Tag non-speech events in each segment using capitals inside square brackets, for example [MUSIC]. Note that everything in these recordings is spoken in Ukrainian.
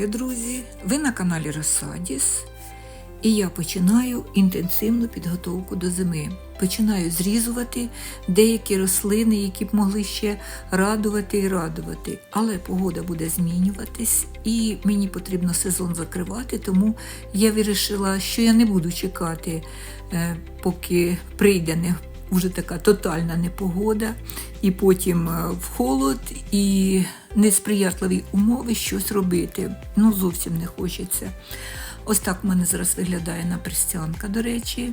Вітаю, друзі! Ви на каналі Росадіс. І я починаю інтенсивну підготовку до зими. Починаю зрізувати деякі рослини, які б могли ще радувати і радувати. Але погода буде змінюватись, і мені потрібно сезон закривати, тому я вирішила, що я не буду чекати, е, поки прийде вже така тотальна непогода, і потім е, в холод і несприятливі умови щось робити. Ну, зовсім не хочеться. Ось так в мене зараз виглядає напристянка, до речі,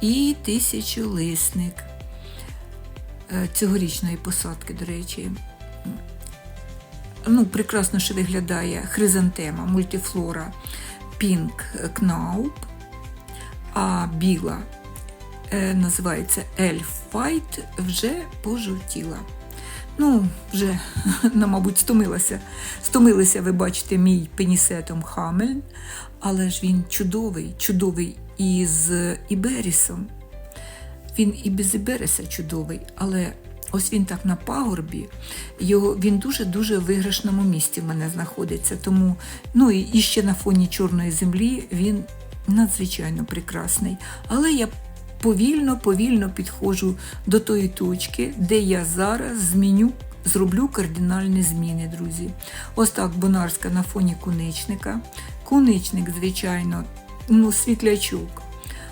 і тисячолисник е, цьогорічної посадки, до речі. Ну, прекрасно ще виглядає хризантема, мультифлора Pink Knaup, а біла називається Elf White, вже пожовтіла. Ну, вже, [LAUGHS] мабуть, стомилася. Стомилися, ви бачите, мій пенісетом Хамельн, але ж він чудовий, чудовий із Іберісом. Він і без Ібериса чудовий, але ось він так на пагорбі, його, він дуже-дуже в виграшному місці в мене знаходиться. Тому, ну і ще на фоні чорної землі він надзвичайно прекрасний. Але я повільно, повільно підходжу до тої точки, де я зараз зміню, зроблю кардинальні зміни, друзі. Ось так Бонарська на фоні куничника. Куничник, звичайно, ну, світлячок.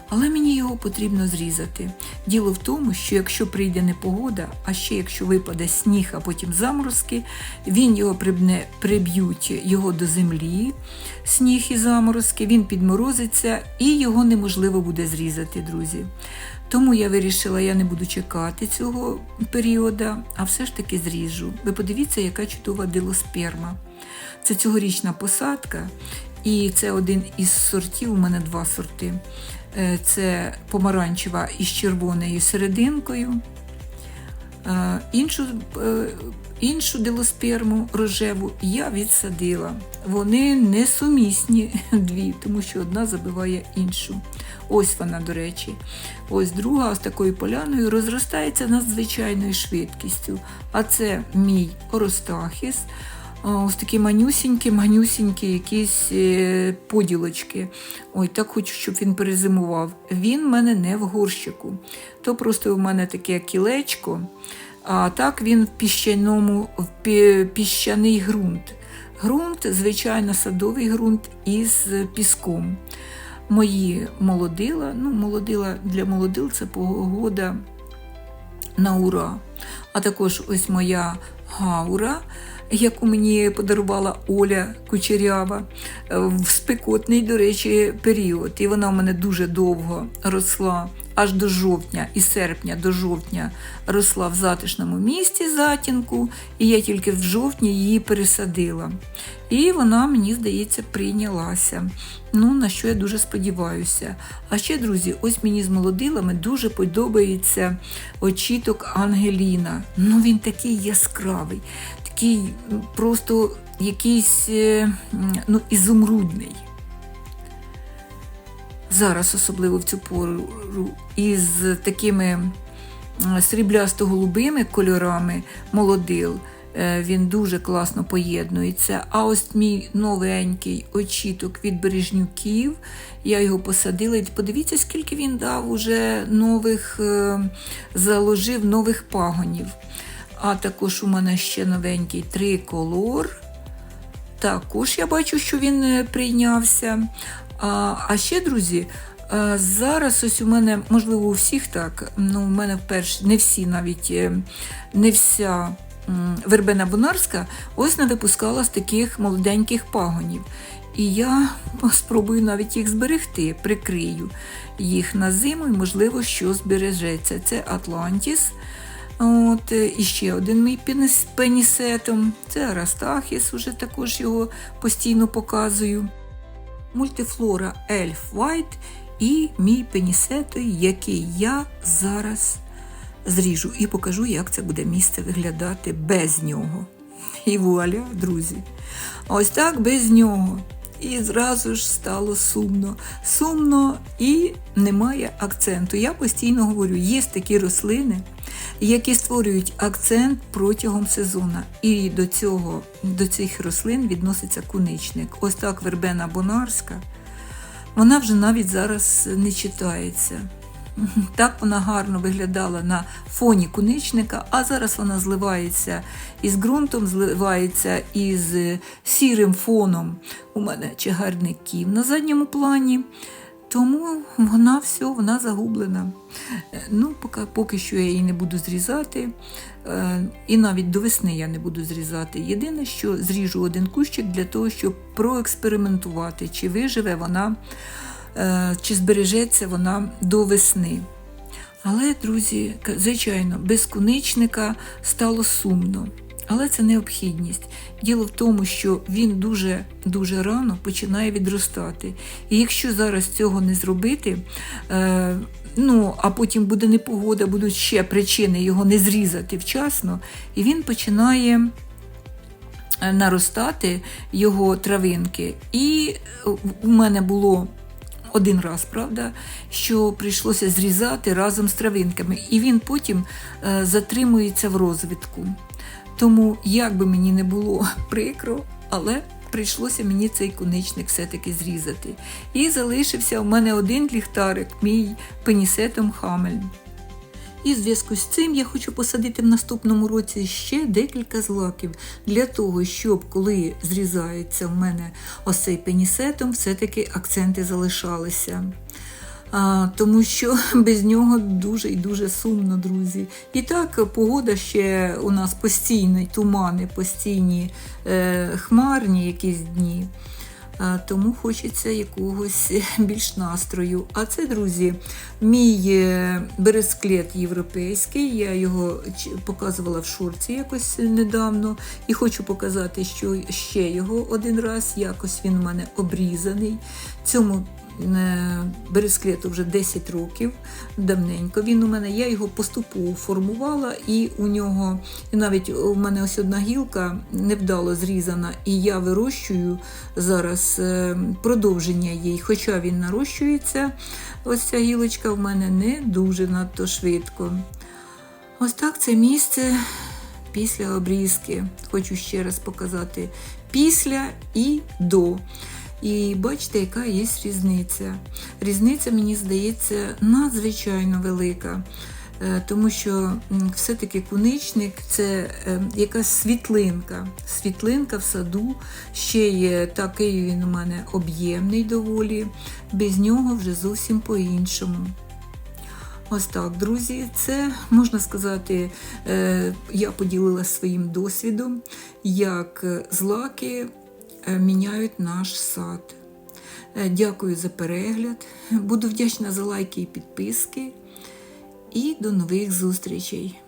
Але мені його потрібно зрізати. Діло в тому, що якщо прийде непогода, а ще якщо випаде сніг, а потім заморозки, він його прибне, приб'ють його до землі, сніг і заморозки, він підморозиться і його неможливо буде зрізати, друзі. Тому я вирішила, я не буду чекати цього періоду, а все ж таки зріжу. Ви подивіться, яка чудова дилосперма. Це цьогорічна посадка, і це один із сортів, у мене два сорти. Е, Це помаранчева із червоною серединкою. Е, Іншу, е, іншу дилосперму рожеву я відсадила. Вони несумісні [LAUGHS] дві, тому що одна забиває іншу. Ось вона, до речі. Ось друга з такою поляною розростається надзвичайною швидкістю. А це мій оростахіс. Ось такі манюсінькі, манюсінькі якісь е, поділочки. Ой, так хочу, щоб він перезимував. Він в мене не в горщику. То просто в мене таке кілечко, а так він в піщаному, в піщаний ґрунт. Ґрунт, звичайно, садовий ґрунт із піском. Мої молодила, ну, молодила для молодил це погода на ура. А також ось моя гаура, яку мені подарувала Оля Кучерява е, в спекотний, до речі, період. І вона в мене дуже довго росла, аж до жовтня, і серпня до жовтня росла в затишному місті затінку, і я тільки в жовтні її пересадила. І вона, мені здається, прийнялася. Ну, на що я дуже сподіваюся. А ще, друзі, ось мені з молодилами дуже подобається очіток Ангеліна. Ну, він такий яскравий, такий просто якийсь е, ну, ізумрудний. Зараз, особливо в цю пору, із такими сріблясто-голубими кольорами молодил. Е, Він дуже класно поєднується. А ось мій новенький очіток від бережнюків. Я його посадила. Подивіться, скільки він дав уже нових, е, заложив нових пагонів. А також у мене ще новенький триколор. Також я бачу, що він е, прийнявся. А, а ще, друзі, е, зараз ось у мене, можливо, у всіх так, ну, у мене вперше не всі навіть е, не вся вербена бунарська ось не випускала з таких молоденьких пагонів. І я спробую навіть їх зберегти, прикрию їх на зиму, і, можливо, що збережеться. Це Атлантіс. От, е, і ще один мій з пенісетом. Це Арастахіс, уже також його постійно показую. Мультифлора Elf White і мій пенісето, який я зараз зріжу і покажу, як це буде місце виглядати без нього. І вуаля, друзі. Ось так без нього. І зразу ж стало сумно. Сумно і немає акценту. Я постійно говорю, є такі рослини, які створюють акцент протягом сезону. І до цього до цих рослин відноситься куничник. Ось так вербена бонарська. Вона вже навіть зараз не читається. Так вона гарно виглядала на фоні куничника, а зараз вона зливається із ґрунтом, зливається із сірим фоном у мене чагарників на задньому плані. Тому вона все, вона загублена. Е, Ну, поки, поки що я її не буду зрізати. Е, І навіть до весни я не буду зрізати. Єдине, що зріжу один кущик для того, щоб проекспериментувати, чи виживе вона, е, чи збережеться вона до весни. Але, друзі, звичайно, без куничника стало сумно. Але це необхідність. Діло в тому, що він дуже дуже рано починає відростати. І якщо зараз цього не зробити, е, ну а потім буде непогода, будуть ще причини його не зрізати вчасно, і він починає е, наростати його травинки. І е, у мене було один раз, правда, що прийшлося зрізати разом з травинками, і він потім е, затримується в розвитку. Тому, як би мені не було [LAUGHS] прикро, але прийшлося мені цей куничник все-таки зрізати. І залишився у мене один ліхтарик, мій пенісетом Хамель. І в зв'язку з цим я хочу посадити в наступному році ще декілька злаків для того, щоб коли зрізається в мене ось цей пенісетом, все-таки акценти залишалися. А, тому що [LAUGHS] без нього дуже і дуже сумно, друзі. І так, погода ще у нас постійні тумани, постійні е, хмарні якісь дні. Тому хочеться якогось [LAUGHS] більш настрою. А це, друзі, мій е, бересклет європейський. Я його показувала в шорці якось недавно. І хочу показати, що ще його один раз. Якось він у мене обрізаний. Цьому бересклету вже 10 років, давненько він у мене. Я його поступово формувала, і у нього, і навіть у мене ось одна гілка невдало зрізана, і я вирощую зараз е, продовження їй, хоча він нарощується, ось ця гілочка в мене не дуже надто швидко. Ось так це місце після обрізки. Хочу ще раз показати після і до. І бачите, яка є різниця. Різниця, мені здається, надзвичайно велика. Е, Тому що все-таки куничник це е, якась світлинка. Світлинка в саду. Ще є такий він у мене об'ємний доволі. Без нього вже зовсім по-іншому. Ось так, друзі, це можна сказати, е, я поділилася своїм досвідом, як злаки міняють наш сад. Е, Дякую за перегляд. Буду вдячна за лайки і підписки. І до нових зустрічей!